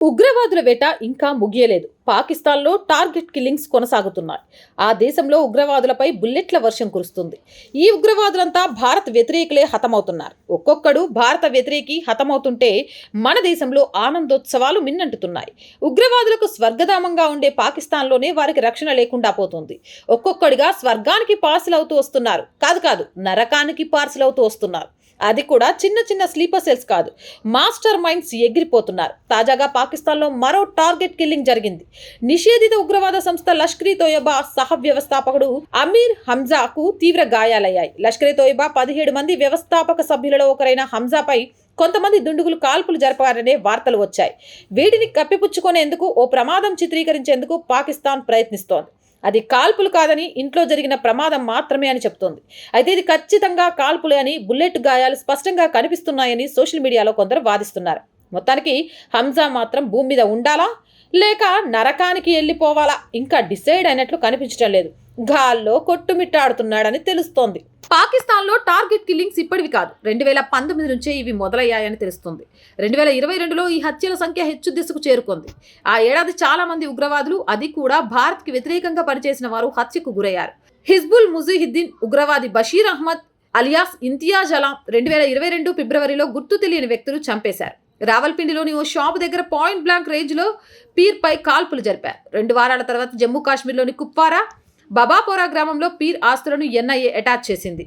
ఉగ్రవాదుల వేట ఇంకా ముగియలేదు. పాకిస్తాన్లో టార్గెట్ కిల్లింగ్స్ కొనసాగుతున్నాయి. ఆ దేశంలో ఉగ్రవాదులపై బుల్లెట్ల వర్షం కురుస్తుంది. ఈ ఉగ్రవాదులంతా భారత్ వ్యతిరేకులే హతమవుతున్నారు. ఒక్కొక్కడు భారత వ్యతిరేకి హతమవుతుంటే మన దేశంలో ఆనందోత్సవాలు మిన్నంటుతున్నాయి. ఉగ్రవాదులకు స్వర్గధామంగా ఉండే పాకిస్తాన్లోనే వారికి రక్షణ లేకుండా పోతుంది. ఒక్కొక్కడిగా స్వర్గానికి పార్సిల్ అవుతూ వస్తున్నారు. కాదు కాదు నరకానికి పార్సిల్ అవుతూ వస్తున్నారు. అది కూడా చిన్న చిన్న స్లీపర్ సెల్స్ కాదు. మాస్టర్ మైండ్స్ ఎగిరిపోతున్నారు. తాజాగా పాకిస్తాన్లో మరో టార్గెట్ కిల్లింగ్ జరిగింది. నిషేధిత ఉగ్రవాద సంస్థ లష్కరీ తోయబా సహ వ్యవస్థాపకుడు అమీర్ హంజాకు తీవ్ర గాయాలయ్యాయి. లష్కరీ తోయబా పదిహేడు మంది వ్యవస్థాపక సభ్యులలో ఒకరైన హంజాపై కొంతమంది దుండుగులు కాల్పులు జరపారనే వార్తలు వచ్చాయి. వీటిని కప్పిపుచ్చుకునేందుకు ఓ ప్రమాదం చిత్రీకరించేందుకు పాకిస్తాన్ ప్రయత్నిస్తోంది. అది కాల్పులు కాదని ఇంట్లో జరిగిన ప్రమాదం మాత్రమే అని చెప్తోంది. అయితే ఇది ఖచ్చితంగా కాల్పులే అని బుల్లెట్ గాయాలు స్పష్టంగా కనిపిస్తున్నాయని సోషల్ మీడియాలో కొందరు వాదిస్తున్నారు. మొత్తానికి హంజా మాత్రం భూమి మీద ఉండాలా? లేక నరకానికి వెళ్ళిపోవాలా? ఇంకా డిసైడ్ అయినట్లు కనిపించడం లేదు. గాల్లో కొట్టుమిట్టాడుతున్నాడని తెలుస్తోంది. పాకిస్తాన్లో టార్గెట్ కిల్లింగ్స్ ఇప్పటివి కాదు. రెండు వేల పంతొమ్మిది నుంచే ఇవి మొదలయ్యాయని తెలుస్తుంది. రెండు వేల ఇరవై రెండులో ఈ హత్యల సంఖ్య హెచ్చు దిశకు చేరుకుంది. ఆ ఏడాది చాలా మంది ఉగ్రవాదులు అది కూడా భారత్కి వ్యతిరేకంగా పనిచేసిన వారు హత్యకు గురయ్యారు. హిజ్బుల్ ముజీహిద్దీన్ ఉగ్రవాది బషీర్ అహ్మద్ అలియాస్ ఇంతియాజ్ అలాం రెండు వేల ఇరవై రెండు ఫిబ్రవరిలో గుర్తు తెలియని వ్యక్తులు చంపేశారు. రావల్పిండిలోని ఓ షాప్ దగ్గర పాయింట్ బ్లాంక్ రేంజ్లో పీర్పై కాల్పులు జరిపారు. రెండు వారాల తర్వాత జమ్మూ కాశ్మీర్లోని కుప్వారా బబాపోరా గ్రామంలో పీర్ ఆస్తులను ఎన్ఐఏ అటాచ్ చేసింది.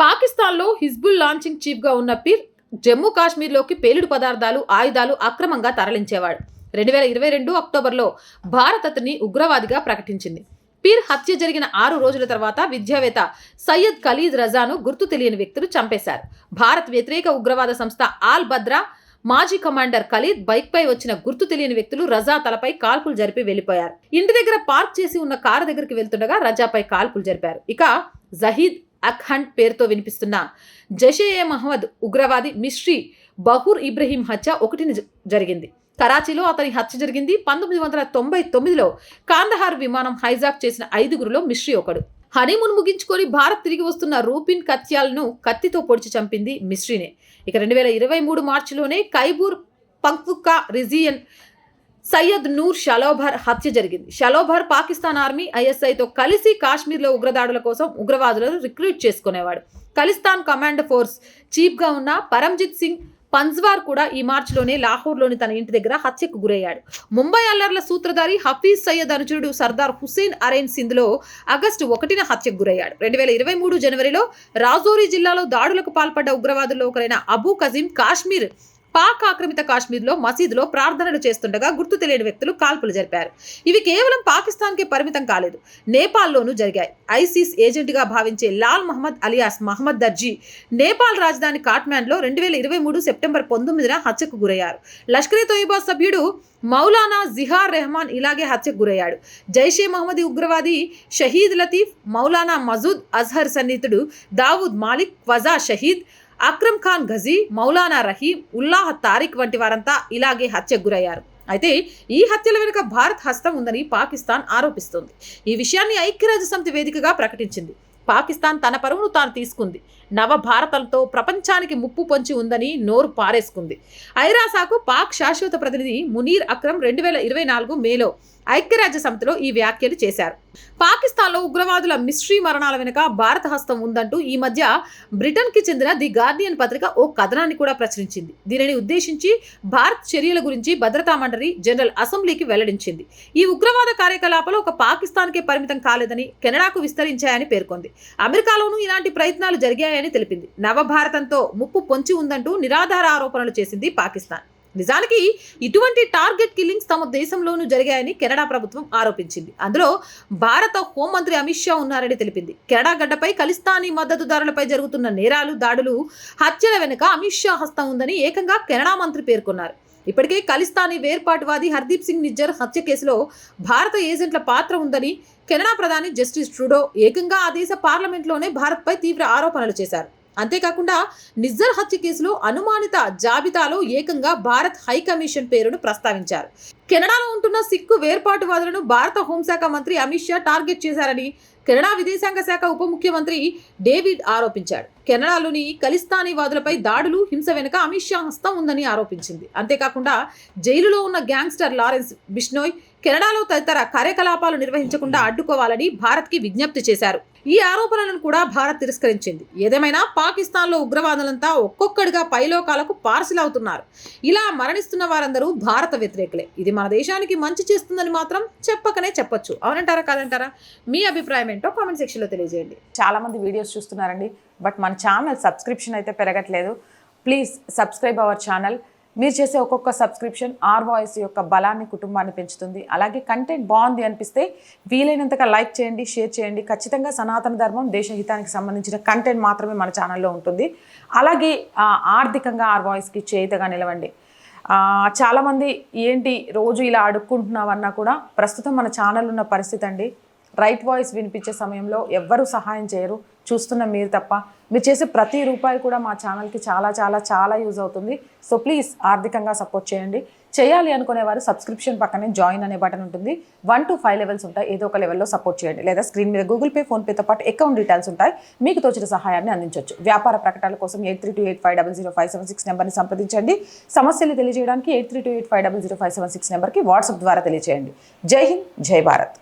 పాకిస్తాన్లో హిజ్బుల్ లాంచింగ్ చీఫ్గా ఉన్న పీర్ జమ్మూ కాశ్మీర్లోకి పేలుడు పదార్థాలు ఆయుధాలు అక్రమంగా తరలించేవాడు. రెండు వేల ఇరవై రెండు అక్టోబర్లో భారత్ అతన్ని ఉగ్రవాదిగా ప్రకటించింది. పీర్ హత్య జరిగిన ఆరు రోజుల తర్వాత విద్యావేత్త సయ్యద్ ఖలీద్ రజాను గుర్తు తెలియని వ్యక్తులు చంపేశారు. భారత్ వ్యతిరేక ఉగ్రవాద సంస్థ ఆల్ భద్రా మాజీ కమాండర్ ఖలీద్ బైక్పై వచ్చిన గుర్తు తెలియని వ్యక్తులు రజా తలపై కాల్పులు జరిపి వెళ్ళిపోయారు ఇంటి దగ్గర పార్క్ చేసి ఉన్న కారు దగ్గరికి వెళ్తుండగా రజాపై కాల్పులు జరిపారు. ఇక జహీద్ అఖ్హండ్ పేరుతో వినిపిస్తున్న జషే ఏ మహమ్మద్ ఉగ్రవాది మిస్ట్రీ బహూర్ ఇబ్రహీం హత్య ఒకటిని జ- జరిగింది. కరాచీలో అతని హత్య జరిగింది. పంతొమ్మిది వందల తొంభై తొమ్మిదిలో కాందహార్ విమానం హైజాక్ చేసిన ఐదుగురులో మిశ్రీ ఒకడు. హనీమూన్ ముగించుకొని భారత్ తిరిగి వస్తున్న రూపిన్ కత్యాలను కత్తితో పొడిచి చంపింది మిశ్రీనే. ఇక రెండు వేల ఇరవై మూడు మార్చిలోనే కైబూర్ పంక్వుకా రిజియన్ సయ్యద్ నూర్ షలోభర్ హత్య జరిగింది. షలోభర్ పాకిస్తాన్ ఆర్మీ ఐఎస్ఐతో కలిసి కాశ్మీర్లో ఉగ్రదాడుల కోసం ఉగ్రవాదులను రిక్రూట్ చేసుకునేవాడు. ఖలిస్తాన్ కమాండ్ ఫోర్స్ చీఫ్గా ఉన్న పరంజిత్ సింగ్ పంజ్వార్ కూడా ఈ మార్చిలోనే లాహోర్లోని తన ఇంటి దగ్గర హత్యకు గురయ్యాడు. ముంబై అల్లర్ల సూత్రధారి హఫీజ్ సయ్యద్ అనుచరుడు సర్దార్ హుసేన్ అరేన్ సింధ్లో ఆగస్టు ఒకటిన హత్యకు గురయ్యాడు. రెండు వేల ఇరవై మూడు జనవరిలో రాజౌరి జిల్లాలో దాడులకు పాల్పడ్డ ఉగ్రవాదుల్లో ఒకరైన అబూ కజీం కాశ్మీర్ పాక్ ఆక్రమిత కాశ్మీర్లో మసీదులో ప్రార్థనలు చేస్తుండగా గుర్తు తెలియని వ్యక్తులు కాల్పులు జరిపారు. ఇవి కేవలం పాకిస్తాన్కే పరిమితం కాలేదు. నేపాల్లోనూ జరిగాయి. ఐసిస్ ఏజెంట్గా భావించే లాల్ మహమ్మద్ అలియాస్ మహమ్మద్ దర్జీ నేపాల్ రాజధాని కాట్మాండ్లో రెండు వేల ఇరవై మూడు సెప్టెంబర్ పంతొమ్మిదిన హత్యకు గురయ్యారు. లష్కరే తోయిబా సభ్యుడు మౌలానా జిహార్ రెహమాన్ ఇలాగే హత్యకు గురయ్యాడు. జైషే మహమ్మద్ ఉగ్రవాది షహీద్ లతీఫ్ మౌలానా మజూద్ అజ్హర్ సన్నిహితుడు దావూద్ మాలిక్ వజా షహీద్ అక్రమ్ ఖాన్ ఘజీ మౌలానా రహీం ఉల్లాహ్ తారిక్ వంటి వారంతా ఇలాగే హత్యకు గురయ్యారు. అయితే ఈ హత్యల వెనుక భారత్ హస్తం ఉందని పాకిస్తాన్ ఆరోపిస్తోంది. ఈ విషయాన్ని ఐక్యరాజ్య సమితి వేదికగా ప్రకటించింది. పాకిస్తాన్ తన పరువును తాను తీసుకుంది. నవ భారతంతో ప్రపంచానికి ముప్పు పొంచి ఉందని నోరు పారేసుకుంది. ఐరాసాకు పాక్ శాశ్వత ప్రతినిధి మునీర్ అక్రమ్ రెండు వేల ఇరవై నాలుగు మేలో ఐక్యరాజ్య సమితిలో ఈ వ్యాఖ్యలు చేశారు. పాకిస్తాన్లో ఉగ్రవాదుల మిస్ట్రీ మరణాల వెనుక భారత హస్తం ఉందంటూ ఈ మధ్య బ్రిటన్కి చెందిన ది గార్డియన్ పత్రిక ఓ కథనాన్ని కూడా ప్రచురించింది. దీనిని ఉద్దేశించి భారత్ చర్యల గురించి భద్రతా మండలి జనరల్ అసెంబ్లీకి వెల్లడించింది. ఈ ఉగ్రవాద కార్యకలాపాలు ఒక పాకిస్తాన్కే పరిమితం కాలేదని కెనడాకు విస్తరించాయని పేర్కొంది. అమెరికాలోనూ ఇలాంటి ప్రయత్నాలు జరిగాయని తెలిపింది. నవభారతంతో ముప్పు పొంచి ఉందంటూ నిరాధార ఆరోపణలు చేసింది పాకిస్తాన్. నిజానికి ఇటువంటి టార్గెట్ కిల్లింగ్స్ తమ దేశంలోనూ జరిగాయని కెనడా ప్రభుత్వం ఆరోపించింది. అందులో భారత హోంమంత్రి అమిత్ షా ఉన్నారని తెలిపింది. కెనడా గడ్డపై ఖలిస్తానీ మద్దతుదారులపై జరుగుతున్న నేరాలు దాడులు హత్యల వెనుక అమిత్ షా హస్తం ఉందని ఏకంగా కెనడా మంత్రి పేర్కొన్నారు. ఇప్పటికే ఖలిస్తానీ వేర్పాటువాది హర్దీప్ సింగ్ నిజ్జర్ హత్య కేసులో భారత ఏజెంట్ల పాత్ర ఉందని కెనడా ప్రధాని జస్టిస్ ట్రూడో ఏకంగా ఆ దేశ పార్లమెంట్లోనే భారత్పై తీవ్ర ఆరోపణలు చేశారు. అంతేకాకుండా నిజ్జర్ హత్య కేసులో అనుమానిత జాబితాలో ఏకంగా భారత్ హై కమిషన్ పేరును ప్రస్తావించారు. కెనడాలో ఉంటున్న సిక్కు వేర్పాటువాదులను భారత హోంశాఖ మంత్రి అమిత్ షా టార్గెట్ చేశారని కెనడా విదేశాంగ శాఖ ఉప ముఖ్యమంత్రి డేవిడ్ ఆరోపించాడు. కెనడాలోని కలిస్తానీవాదులపై దాడులు హింస వెనుక అమిత్ షా హస్తం ఉందని ఆరోపించింది. అంతేకాకుండా జైలులో ఉన్న గ్యాంగ్స్టర్ లారెన్స్ బిష్నోయ్ కెనడాలో తదితర కార్యకలాపాలు నిర్వహించకుండా అడ్డుకోవాలని భారత్కి విజ్ఞప్తి చేశారు. ఈ ఆరోపణలను కూడా భారత్ తిరస్కరించింది. ఏదేమైనా పాకిస్తాన్లో ఉగ్రవాదులంతా ఒక్కొక్కడిగా పైలోకాలకు పార్సిల్ అవుతున్నారు. ఇలా మరణిస్తున్న వారందరూ భారత వ్యతిరేకులే. ఇది మన దేశానికి మంచి చేస్తుందని మాత్రం చెప్పకనే చెప్పొచ్చు. అవునంటారా కాదంటారా? మీ అభిప్రాయం ఏంటో కామెంట్ సెక్షన్లో తెలియజేయండి. చాలామంది వీడియోస్ చూస్తున్నారండి. బట్ మన ఛానల్ సబ్స్క్రిప్షన్ అయితే పెరగట్లేదు. Please subscribe our channel. మీరు చేసే ఒక్కొక్క సబ్స్క్రిప్షన్ ఆర్ వాయిస్ యొక్క బలాన్ని కుటుంబాన్ని పెంచుతుంది. అలాగే కంటెంట్ బాగుంది అనిపిస్తే వీలైనంతగా లైక్ చేయండి షేర్ చేయండి. ఖచ్చితంగా సనాతన ధర్మం దేశహితానికి సంబంధించిన కంటెంట్ మాత్రమే మన ఛానల్లో ఉంటుంది. అలాగే ఆర్థికంగా ఆర్ వాయిస్కి చేతగా నిలవండి. చాలామంది ఏంటి రోజు ఇలా అడుక్కుంటున్నామన్నా కూడా ప్రస్తుతం మన ఛానల్ ఉన్న పరిస్థితి అండి రైట్ వాయిస్ వినిపించే సమయంలో ఎవ్వరూ సహాయం చేయరు. చూస్తున్న మీరు తప్ప. మీరు చేసే ప్రతి రూపాయి కూడా మా ఛానల్కి చాలా చాలా చాలా యూజ్ అవుతుంది. సో ప్లీజ్ ఆర్థికంగా సపోర్ట్ చేయండి. చేయాలి అనుకునేవారు సబ్స్క్రిప్షన్ పక్కనే జాయిన్ అనే బటన్ ఉంటుంది. వన్ టు ఫైవ్ లెవెల్స్ ఉంటాయి. ఏదో ఒక లెవెల్లో సపోర్ట్ చేయండి. లేదా స్క్రీన్ మీద గూగుల్ పే ఫోన్పేతో పాటు అకౌంట్ డీటెయిల్స్ ఉంటాయి. మీకు తోచిన సహాయాన్ని అందించవచ్చు వ్యాపార ప్రకటనల కోసం eight three two eight five double zero five seven six నెంబర్ని సంప్రదించండి. సమస్యలు తెలియజేయడానికి eight three two eight five double zero five seven six నెంబర్కి వాట్సాప్ ద్వారా తెలియజేయండి జై హింద్ జై భారత్.